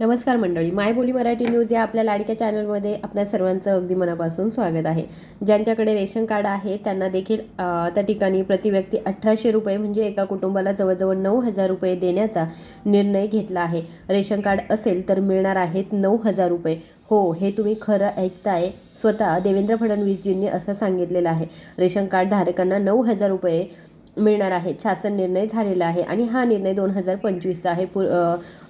नमस्कार मंडळी माय बोली मराठी न्यूज या आपल्या लाडक्या चॅनलमध्ये आपल्या सर्वांचं अगदी मनापासून स्वागत आहे. ज्यांच्याकडे रेशन कार्ड आहे त्यांना देखील त्या ठिकाणी प्रतिव्यक्ती अठराशे रुपये म्हणजे एका कुटुंबाला जवळजवळ नऊ हजार रुपये देण्याचा निर्णय घेतला आहे. रेशन कार्ड असेल तर मिळणार आहेत नऊ हजार रुपये. हो हे तुम्ही खरं ऐकताय स्वतः देवेंद्र फडणवीसजींनी असं सांगितलेलं आहे. रेशन कार्ड धारकांना नऊ हजार रुपये मिळणार आहे. शासन निर्णय झालेला आहे आणि हा निर्णय दोन हजार पंचवीसचा आहे. पु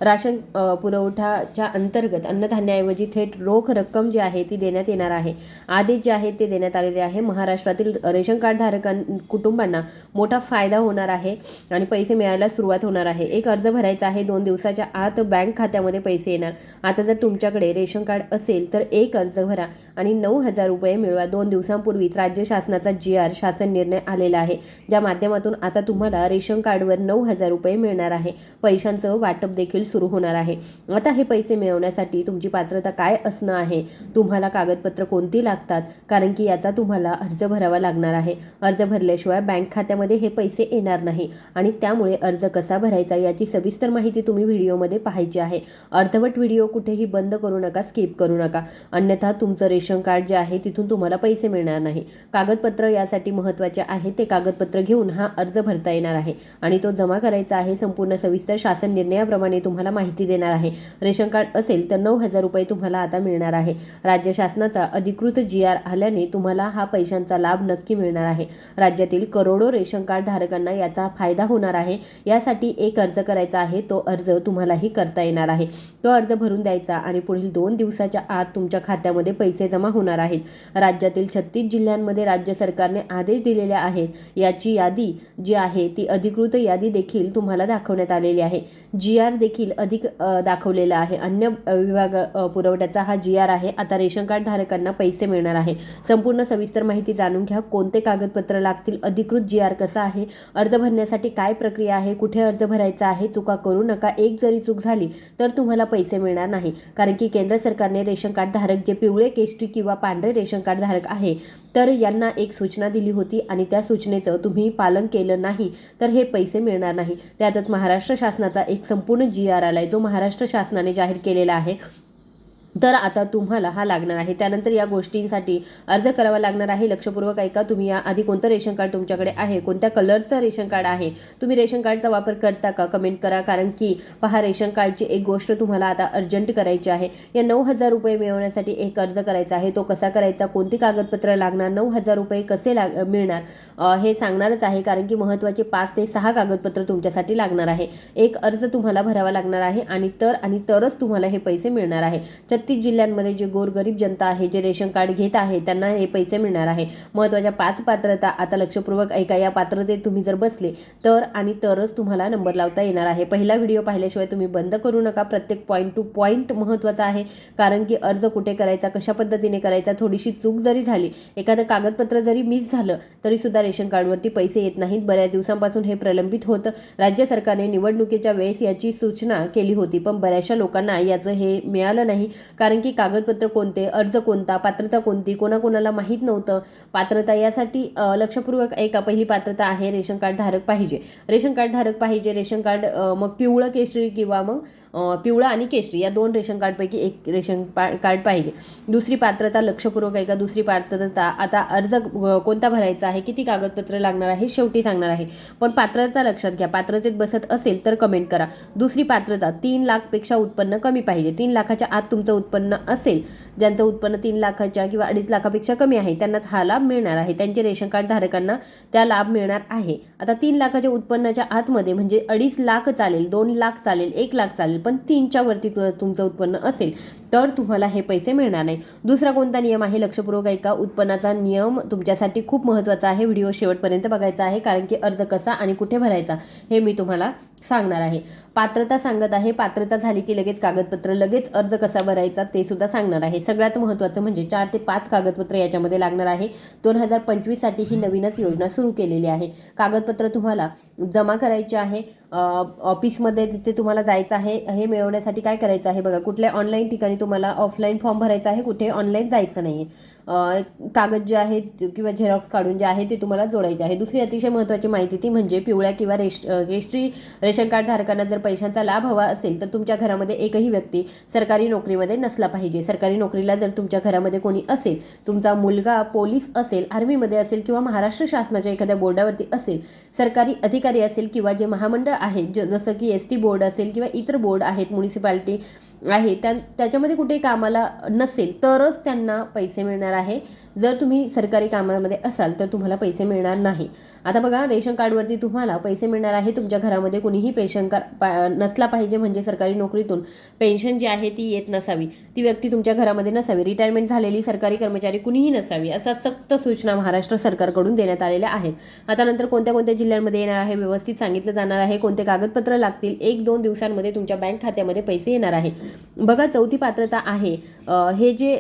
राशन पुरवठाच्या अंतर्गत अन्नधान्याऐवजी थेट रोख रक्कम जी आहे ती देण्यात येणार आहे. आदेश जे आहेत ते देण्यात आलेले आहे. महाराष्ट्रातील रेशन कार्ड धारकां कुटुंबांना मोठा फायदा होणार आहे आणि पैसे मिळायला सुरुवात होणार आहे. एक अर्ज भरायचा आहे. दोन दिवसाच्या आत बँक खात्यामध्ये पैसे येणार. आता जर तुमच्याकडे रेशन कार्ड असेल तर एक अर्ज भरा आणि नऊ हजार रुपये मिळवा. दोन दिवसांपूर्वीच राज्य शासनाचा जी आर शासन निर्णय आलेला आहे. ज्या माध्यमातून आता तुम्हाला रेशन कार्डवर नऊ हजार रुपये मिळणार आहे. पैशांचं वाटप देखील सुरू होणार आहे. आता हे पैसे मिळवण्यासाठी तुमची पात्रता काय असणं आहे? तुम्हाला कागदपत्र कोणती लागतात? कारण की याचा तुम्हाला अर्ज भरावा लागणार आहे. अर्ज भरल्याशिवाय बँक खात्यामध्ये हे पैसे येणार नाही. आणि त्यामुळे अर्ज कसा भरायचा याची सविस्तर माहिती तुम्ही व्हिडिओमध्ये पाहायची आहे. अर्धवट व्हिडिओ कुठेही बंद करू नका स्किप करू नका. अन्यथा तुमचं रेशन कार्ड जे आहे तिथून तुम्हाला पैसे मिळणार नाही. कागदपत्र यासाठी महत्त्वाचे आहे ते कागदपत्र घेऊन हा अर्ज भरता येणार आहे. आणि तो जमा करायचा आहे संपूर्ण सविस्तर शासन निर्णयाप्रमाणे तुम्हाला माहिती देणार आहे. रेशन कार्ड असेल तर नऊ हजार रुपये तुम्हाला आता मिळणार आहे. राज्य शासनाचा अधिकृत जी आर आल्याने तुम्हाला हा पैशांचा लाभ नक्की मिळणार आहे. राज्यातील करोडो रेशन कार्ड धारकांना याचा फायदा होणार आहे. यासाठी एक अर्ज करायचा आहे तो अर्ज तुम्हालाही करता येणार आहे. तो अर्ज भरून द्यायचा आणि पुढील दोन दिवसाच्या आत तुमच्या खात्यामध्ये पैसे जमा होणार आहेत. राज्यातील छत्तीस जिल्ह्यांमध्ये राज्य सरकारने आदेश दिलेले आहेत. याची यादी जी आहे ती अधिकृत यादी देखील तुम्हाला दाखवण्यात आलेली आहे. जी आर देखील अधिक दाखवलेला आहे. अन्य विभाग पुरवठ्याचा हा जी आर आहे. आता रेशन कार्ड धारकांना पैसे मिळणार आहे. संपूर्ण सविस्तर माहिती जाणून घ्या. कोणते कागदपत्र लागतील? अधिकृत जी आर कसा आहे? अर्ज भरण्यासाठी काय प्रक्रिया आहे? कुठे अर्ज भरायचा आहे? चुका करू नका. एक जरी चूक झाली तर तुम्हाला पैसे मिळणार नाही. कारण की केंद्र सरकारने रेशन कार्ड धारक जे पिवळे केशरी किंवा पांढरे रेशन कार्ड धारक आहे तर यांना एक सूचना दिली होती आणि त्या सूचनेचं तुम्ही पालन केलं नाही तर हे पैसे मिळणार नाही. त्यातच महाराष्ट्र शासनाचा एक संपूर्ण जी आर आलाय जो महाराष्ट्र शासनाने जाहीर केलेला आहे. तर आता तुम्हाला हा लागणार आहे. त्यानंतर या गोष्टींसाठी अर्ज करावा लागणार आहे. लक्षपूर्वक ऐका तुम्ही या आधी कोणतं रेशन कार्ड तुमच्याकडे आहे? कोणत्या कलरचं रेशन कार्ड आहे? तुम्ही रेशन कार्डचा वापर करता का? कमेंट करा कारण की पहा रेशन कार्डची एक गोष्ट तुम्हाला आता अर्जंट करायची आहे. या नऊ हजार रुपये मिळवण्यासाठी एक अर्ज करायचा आहे. तो कसा करायचा? कोणती कागदपत्र लागणार? नऊ हजार रुपये कसे लाग मिळणार? हे सांगणारच आहे कारण की महत्त्वाचे पाच ते सहा कागदपत्र तुमच्यासाठी लागणार आहे. एक अर्ज तुम्हाला भरावा लागणार आहे आणि तर आणि तरच तुम्हाला हे पैसे मिळणार आहे. छत्तीस जिल्ह्यांमध्ये जे गोरगरीब जनता आहे जे रेशन कार्ड घेत आहे त्यांना हे पैसे मिळणार आहे. महत्त्वाच्या पाच पात्रता आता लक्षपूर्वक ऐका. या पात्रतेत तुम्ही जर बसले तर आणि तरच तुम्हाला नंबर लावता येणार आहे. पहिला व्हिडिओ पाहिल्याशिवाय तुम्ही बंद करू नका. प्रत्येक पॉईंट टू पॉईंट महत्त्वाचा आहे. कारण की अर्ज कुठे करायचा कशा पद्धतीने करायचा थोडीशी चूक जरी झाली एखादं कागदपत्र जरी मिस झालं तरी सुद्धा रेशन कार्डवरती पैसे येत नाहीत. बऱ्याच दिवसांपासून हे प्रलंबित होतं. राज्य सरकारने निवडणुकीच्या वेळेस याची सूचना केली होती पण बऱ्याचशा लोकांना याचं हे मिळालं नाही. कारण की कागदपत्र कोणते अर्ज कोणता पात्रता कोणती कोणाकोणाला माहीत नव्हतं. पात्रता यासाठी लक्षपूर्वक ऐका पहिली पात्रता आहे रेशन कार्ड धारक पाहिजे. रेशन कार्ड धारक पाहिजे रेशन कार्ड मग पिवळं केशरी किंवा मग पिवळं आणि केशरी या दोन रेशन कार्डपैकी एक रेशन पा कार्ड पाहिजे. दुसरी पात्रता लक्षपूर्वक ऐका दुसरी पात्रता आता अर्ज कोणता भरायचा आहे किती कागदपत्र लागणार आहे शेवटी सांगणार आहे. पण पात्रता लक्षात घ्या पात्रतेत बसत असेल तर कमेंट करा. दुसरी पात्रता तीन लाखपेक्षा उत्पन्न कमी पाहिजे. तीन लाखाच्या आत तुमचं उत्पन्न असेल ज्यांचं उत्पन्न तीन लाखाच्या किंवा अडीच लाखापेक्षा कमी आहे त्यांनाच हा लाभ मिळणार आहे. त्यांचे रेशन कार्ड धारकांना त्या लाभ मिळणार आहे. आता तीन लाखाच्या उत्पन्नाच्या आतमध्ये म्हणजे अडीच लाख चालेल दोन लाख चालेल एक लाख चालेल पण तीनच्या वरती तुमचं उत्पन्न असेल तर तुम्हाला हे पैसे मिळणार नाही. दुसरा कोणता नियम आहे? लक्षपूर्वक ऐका. उत्पन्नाचा नियम तुमच्यासाठी खूप महत्त्वाचा आहे. व्हिडिओ शेवटपर्यंत बघायचा आहे कारण की अर्ज कसा आणि कुठे भरायचा हे मी तुम्हाला सांगणार आहे. पात्रता सांगत आहे. पात्रता झाली की लगेच कागदपत्र लगेच अर्ज कसा भरायचा ते सुद्धा सांगणार आहे. सगळ्यात महत्त्वाचं म्हणजे चार ते पाच कागदपत्र याच्यामध्ये लागणार आहे. दोन हजार पंचवीससाठी ही नवीनच योजना सुरू केलेली आहे. कागदपत्र तुम्हाला जमा करायचे आहे. ऑफिसमध्ये तिथे तुम्हाला जायचं आहे हे मिळवण्यासाठी काय करायचं आहे? बघा कुठल्या ऑनलाईन ठिकाणी तुम्हाला ऑफलाईन फॉर्म भरायचा आहे कुठे ऑनलाईन जायचं नाही आहे कागद जे आहेत किंवा झेरॉक्स काढून जे आहे ते तुम्हाला जोडायचे आहे. दुसरी अतिशय महत्त्वाची माहिती ती म्हणजे पिवळ्या किंवा रेश अ, रेशन कार्ड धारकांना जर पैशांचा लाभ हवा असेल तर तुमच्या घरामध्ये एकही व्यक्ती सरकारी नोकरीमध्ये नसला पाहिजे. सरकारी नोकरीला जर तुमच्या घरामध्ये कोणी असेल तुमचा मुलगा पोलीस असेल आर्मीमध्ये असेल किंवा महाराष्ट्र शासनाच्या एखाद्या बोर्डावरती असेल सरकारी अधिकारी असेल किंवा जे महामंडळ आहे ज जसं की एस टी बोर्ड असेल किंवा इतर बोर्ड आहेत म्युनिसिपालिटी आहे. त्या त्याच्यामध्ये कुठे कामाला नसेल तरच त्यांना पैसे मिळणार आहे. जर तुम्ही सरकारी कामामध्ये असाल तर तुम्हाला पैसे मिळणार नाही. आता बघा रेशन कार्डवरती तुम्हाला पैसे मिळणार आहे. तुमच्या घरामध्ये कुणीही पेन्शन कार पा- नसला पाहिजे म्हणजे सरकारी नोकरीतून. पेन्शन जी आहे ती येत नसावी. ती व्यक्ती तुमच्या घरामध्ये नसावी. रिटायरमेंट झालेली सरकारी कर्मचारी कुणीही नसावी असा सक्त सूचना महाराष्ट्र सरकारकडून देण्यात आलेल्या आहेत. आता नंतर कोणत्या कोणत्या जिल्ह्यांमध्ये येणार आहे व्यवस्थित सांगितलं जाणार आहे. कोणते कागदपत्र लागतील? एक दोन दिवसांमध्ये तुमच्या बँक खात्यामध्ये पैसे येणार आहे. बघा चौथी पात्रता आहे. हे जे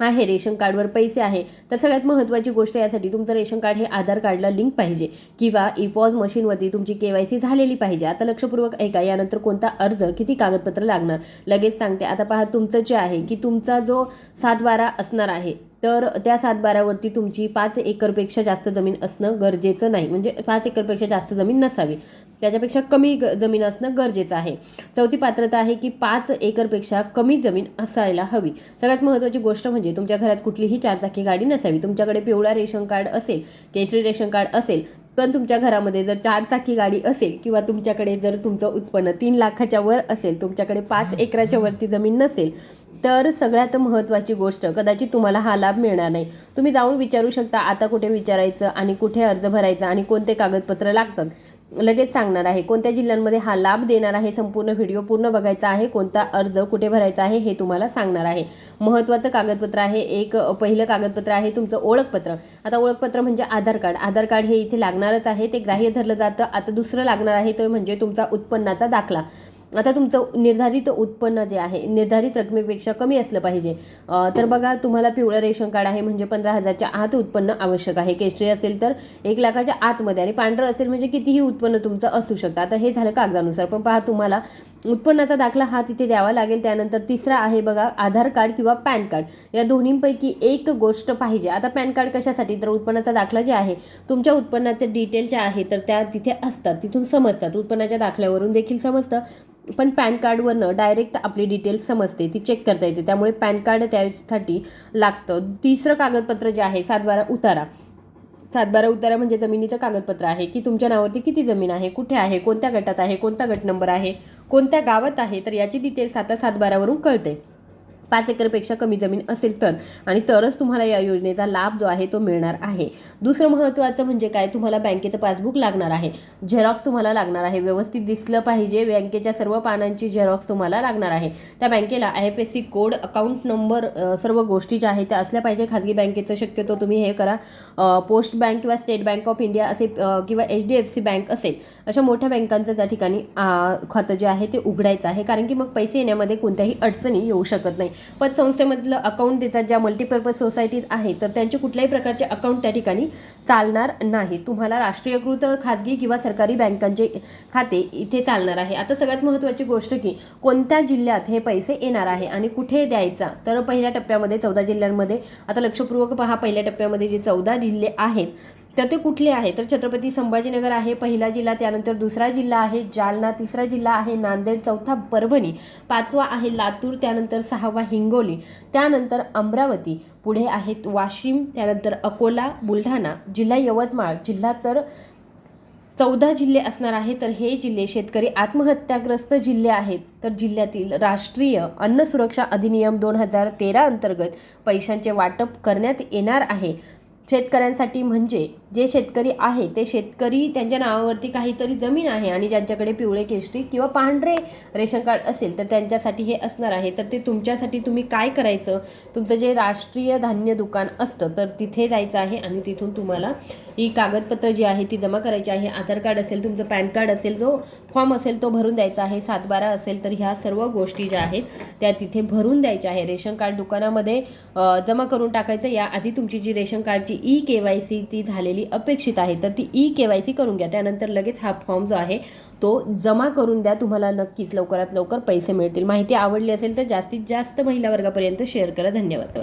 आहे रेशन कार्डवर पैसे आहे तर सगळ्यात महत्त्वाची गोष्ट यासाठी तुमचं रेशन कार्ड हे आधार कार्डला लिंक पाहिजे. किंवा ई पॉज मशीनवरती तुमची के वाय सी झालेली पाहिजे. आता लक्षपूर्वक ऐका यानंतर कोणता अर्ज किती कागदपत्र लागणार? लगेच सांगते. आता पहा तुमचं जे आहे की तुमचा जो सात बारा असणार आहे तर त्या सातबाऱ्यावरती तुमची पाच एकरपेक्षा जास्त जमीन असणं गरजेचं नाही. म्हणजे पाच एकरपेक्षा जास्त जमीन नसावी. त्याच्यापेक्षा कमी ग जमीन असणं गरजेचं आहे. चौथी पात्रता आहे की पाच एकरपेक्षा कमी जमीन असायला हवी. सगळ्यात महत्त्वाची गोष्ट म्हणजे तुमच्या घरात कुठलीही चारचाकी गाडी नसावी. तुमच्याकडे पिवळा रेशन कार्ड असेल केशरी रेशन कार्ड असेल पण तुमच्या घरामध्ये जर चारचाकी गाडी असेल किंवा तुमच्याकडे जर तुमचं उत्पन्न तीन लाखाच्या वर असेल तुमच्याकडे पाच एकराच्या वरती जमीन नसेल तर सगळ्यात महत्त्वाची गोष्ट कदाचित तुम्हाला हा लाभ मिळणार नाही. तुम्ही जाऊन विचारू शकता आता कुठे विचारायचं आणि कुठे अर्ज भरायचा आणि कोणते कागदपत्र लागतात. लगेच सांगणार आहे कोणत्या जिल्ह्यांमध्ये हा लाभ देणार आहे संपूर्ण व्हिडिओ पूर्ण बघायचा आहे कोणता अर्ज कुठे भरायचा आहे हे तुम्हाला सांगणार आहे. महत्त्वाचं कागदपत्र आहे एक पहिलं कागदपत्र आहे तुमचं ओळखपत्र. आता ओळखपत्र म्हणजे आधार कार्ड. आधार कार्ड हे इथे लागणारच आहे ते ग्राह्य धरलं जातं आता दुसरं लागणार आहे ते म्हणजे तुमचा उत्पन्नाचा दाखला. आता तुमचं निर्धारित उत्पन्न जे आहे निर्धारित रकमेपेक्षा कमी असलं पाहिजे. तर बघा तुम्हाला पिवळं रेशन कार्ड आहे म्हणजे पंधरा हजारच्या आत उत्पन्न आवश्यक आहे. केशरी असेल तर एक लाखाच्या आतमध्ये. आणि पांढरं असेल म्हणजे कितीही उत्पन्न तुमचं असू शकतं. आता हे झालं कागदानुसार. पण पहा तुम्हाला उत्पन्नाचा दाखला हा तिथे द्यावा लागेल. त्यानंतर तिसरा आहे बघा आधार कार्ड किंवा पॅन कार्ड. या दोन्हींपैकी एक गोष्ट पाहिजे. आता पॅन कार्ड कशासाठी? तर उत्पन्नाचा दाखला जे आहे तुमच्या उत्पन्नाचे डिटेल जे आहे तर त्या तिथे असतात. तिथून समजतात. उत्पन्नाच्या दाखल्यावरून देखील समजतं. पण पॅन कार्डवरनं डायरेक्ट आपली डिटेल्स समजते. ती चेक करता येते. त्यामुळे पॅन कार्ड त्यासाठी लागतं. तिसरं कागदपत्र जे आहे सातबारा उतारा. सातबारा उतारा म्हणजे जमिनीचं कागदपत्र आहे की तुमच्या नावावरती किती जमीन आहे कुठे आहे कोणत्या गटात आहे कोणता गट नंबर आहे कोणत्या गावात आहे तर याची डिटेल्स आता सातबारावरून कळते. पाच एकरपेक्षा कमी जमीन असेल तर. आणि तरच तुम्हाला या योजनेचा लाभ जो आहे तो मिळणार आहे. दुसरं महत्त्वाचं म्हणजे काय? तुम्हाला बँकेचं पासबुक लागणार आहे. झेरॉक्स तुम्हाला लागणार आहे. व्यवस्थित दिसलं पाहिजे. बँकेच्या सर्व पानांची झेरॉक्स तुम्हाला लागणार आहे. त्या बँकेला I F S C code account number सर्व गोष्टी ज्या आहेत त्या असल्या पाहिजे. खाजगी बँकेचं शक्यतो तुम्ही हे करा. पोस्ट बँक किंवा स्टेट बँक ऑफ इंडिया असे किंवा H D F C bank असेल अशा मोठ्या बँकांचं त्या ठिकाणी खातं जे आहे ते उघडायचं आहे. कारण की मग पैसे येण्यामध्ये कोणत्याही अडचणी येऊ शकत नाही. पतसंस्थेमधलं अकाउंट देतात ज्या मल्टीपर्पज सोसायटीज आहेत तर त्यांचे कुठल्याही प्रकारचे अकाउंट त्या ठिकाणी चालणार नाही. तुम्हाला राष्ट्रीयकृत खाजगी किंवा सरकारी बँकांचे खाते इथे चालणार आहे. आता सगळ्यात महत्त्वाची गोष्ट की कोणत्या जिल्ह्यात हे पैसे येणार आहे आणि कुठे द्यायचा? तर पहिल्या टप्प्यामध्ये चौदा जिल्ह्यांमध्ये. आता लक्षपूर्वक पहा पहिल्या टप्प्यामध्ये जे चौदा जिल्हे आहेत तर ते कुठले आहे? तर छत्रपती संभाजीनगर आहे पहिला जिल्हा त्यानंतर दुसरा जिल्हा आहे जालना तिसरा जिल्हा आहे नांदेड चौथा परभणी पाचवा आहे लातूर त्यानंतर सहावा हिंगोली त्यानंतर अमरावती पुढे आहेत वाशिम त्यानंतर अकोला बुलढाणा जिल्हा यवतमाळ जिल्हा तर चौदा जिल्हे असणार आहे तर हे जिल्हे शेतकरी आत्महत्याग्रस्त जिल्हे आहेत. तर जिल्ह्यातील राष्ट्रीय अन्न सुरक्षा अधिनियम दोन हजार तेरा अंतर्गत पैशांचे वाटप करण्यात येणार आहे. शेतकऱ्यांसाठी म्हणजे जे शेतकरी आहे ते शेतकरी त्यांच्या नावावरती काहीतरी जमीन आहे आणि ज्यांच्याकडे पिवळे केशरी किंवा पांढरे रेशन कार्ड असेल तर त्यांच्यासाठी हे असणार आहे. तर ते तुमच्यासाठी तुम्ही काय करायचं? तुमचं जे राष्ट्रीय धान्य दुकान असतं तर तिथे जायचं आहे आणि तिथून तुम्हाला ही कागदपत्र जी आहे ती जमा करायची आहे. आधार कार्ड असेल तुमचं पॅन कार्ड असेल जो फॉर्म असेल तो भरून द्यायचा आहे. सातबारा असेल तर ह्या सर्व गोष्टी ज्या आहेत त्या तिथे भरून द्यायच्या आहे. रेशन कार्ड दुकानामध्ये जमा करून टाकायचं. याआधी तुमची जी रेशन कार्डची ई के वाय सी ती झालेली अपेक्षित आहे. तर ती ई के वाय सी करून घ्या. त्यानंतर लगेच हा फॉर्म जो आहे तो जमा करून द्या. तुम्हाला नक्कीच लवकरात लवकर पैसे मिळतील. माहिती आवडली असेल तर जास्तीत जास्त महिला वर्गापर्यंत शेअर करा. धन्यवाद.